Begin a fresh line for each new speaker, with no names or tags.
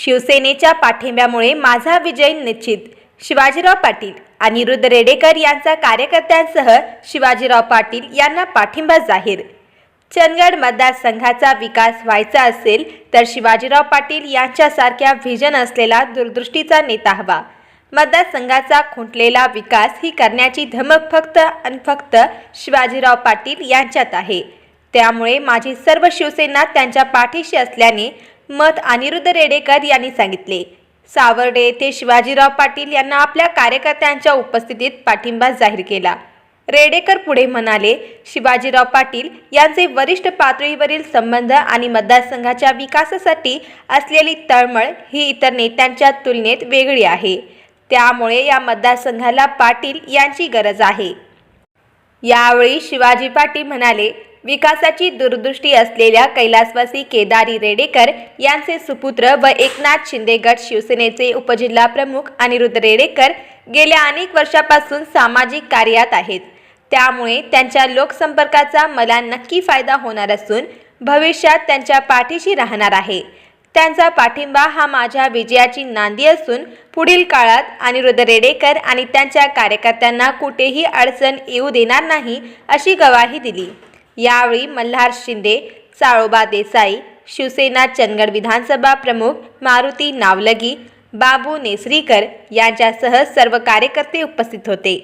शिवसेनेच्या पाठिंब्यामुळे माझा विजय निश्चित. शिवाजीराव पाटील अनिरुद्ध रेडेकर यांचा कार्यकर्त्यांसह शिवाजीराव पाटील यांना पाठिंबा जाहीर. चंदगड मतदारसंघाचा विकास व्हायचा असेल तर शिवाजीराव पाटील यांच्यासारख्या व्हिजन असलेला दूरदृष्टीचा नेता हवा. मतदारसंघाचा खुंटलेला विकास ही करण्याची धमक फक्त आणि फक्त शिवाजीराव पाटील यांच्यात आहे. त्यामुळे माझी सर्व शिवसेना त्यांच्या पाठीशी असल्याने मत अनिरुद्ध रेडेकर यांनी सांगितले. सावर्डे येथे शिवाजीराव पाटील यांना आपल्या कार्यकर्त्यांच्या उपस्थितीत पाठिंबा जाहीर केला. रेडेकर पुढे म्हणाले शिवाजीराव पाटील यांचे वरिष्ठ पातळीवरील संबंध आणि मतदारसंघाच्या विकासासाठी असलेली तळमळ ही इतर नेत्यांच्या तुलनेत वेगळी आहे. त्यामुळे या मतदारसंघाला पाटील यांची गरज आहे. यावेळी शिवाजी पाटील म्हणाले विकासाची दूरदृष्टी असलेल्या कैलासवासी केदारी रेडेकर यांचे सुपुत्र व एकनाथ शिंदे गट शिवसेनेचे उपजिल्हा प्रमुख अनिरुद्ध रेडेकर गेल्या अनेक वर्षापासून सामाजिक कार्यात आहेत. त्यामुळे त्यांच्या लोकसंपर्काचा मला नक्की फायदा होणार असून भविष्यात त्यांच्या पाठीशी राहणार आहे. त्यांचा पाठिंबा हा माझ्या विजयाची नांदी असून पुढील काळात अनिरुद्ध रेडेकर आणि त्यांच्या कार्यकर्त्यांना कुठेही अडचण येऊ देणार नाही अशी ग्वाही दिली. यावेळी मल्हार शिंदे चाळोबा देसाई शिवसेना चंदगड विधानसभा प्रमुख मारुती नावलगी बाबू नेसरीकर यांच्यासह सर्व कार्यकर्ते उपस्थित होते.